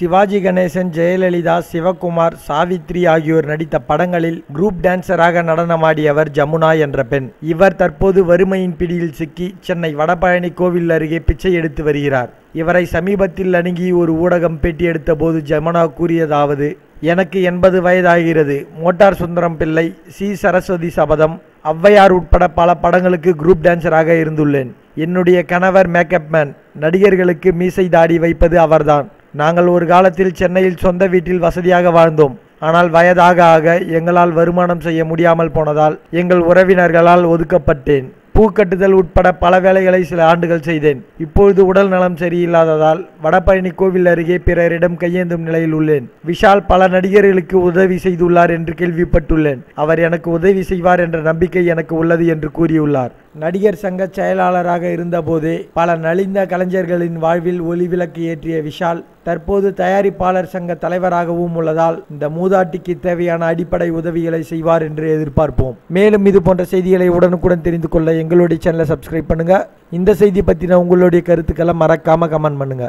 சிவாஜி கணேசன் ஜெயலலிதா சிவகுமார் சாவித்ரி ஆகியோர் நடித்த படங்களில் குரூப் டான்சராக நடனமாடியவர் ஜமுனா என்ற பெண். இவர் தற்போது வறுமையின் பிடியில் சிக்கி சென்னை வடபழனி கோவில் அருகே பிச்சை எடுத்து வருகிறார். இவரை சமீபத்தில் அணுகி ஒரு ஊடகம் பேட்டி எடுத்தபோது ஜமுனா கூறியதாவது எனக்கு எண்பது வயதாகிறது. Motor Sundaram Pillai C. சரஸ்வதி சபதம். ஔவையார் உட்பட பல படங்களுக்கு குரூப் டான்சராக இருந்துள்ளேன். என்னுடைய கணவர் மேக்கப் மேன். நடிகர்களுக்கு மீசை தாடி வைப்பது அவர்தான். நாங்கள் ஒரு காலத்தில் சென்னையில் சொந்த வீட்டில் வசதியாக வாழ்ந்தோம். ஆனால் வயதாக ஆக எங்களால் வருமானம் செய்ய முடியாமல் போனதால் எங்கள் உறவினர்களால் ஒதுக்கப்பட்டேன். பூக்கட்டுதல் உட்பட பல வேலைகளை சில ஆண்டுகள் செய்தேன். இப்பொழுது உடல் நலம் சரியில்லாததால் வடபழனி கோவில் அருகே பிறரிடம் கையேந்தும் நிலையில் உள்ளேன். விஷால் பல நடிகர்களுக்கு உதவி செய்துள்ளார் என்று கேள்விப்பட்டுள்ளேன். அவர் எனக்கு உதவி செய்வார் என்ற நம்பிக்கை எனக்கு உள்ளது என்று கூறியுள்ளார். நடிகர் சங்க செயலாளராக இருந்தபோதே பல நலிந்த கலைஞர்களின் வாழ்வில் ஒளிவிளக்கு ஏற்றிய விஷால் தற்போது தயாரிப்பாளர் சங்க தலைவராகவும் உள்ளதால் இந்த மூதாட்டிக்கு தேவையான அடிப்படை உதவிகளை செய்வார் என்று எதிர்பார்ப்போம். மேலும் இது போன்ற செய்திகளை உடனுக்குடன் தெரிந்து கொள்ள எங்களுடைய சேனலை சப்ஸ்கிரைப் பண்ணுங்க. இந்த செய்தி பற்றின உங்களுடைய கருத்துக்களை மறக்காம கமெண்ட் பண்ணுங்க.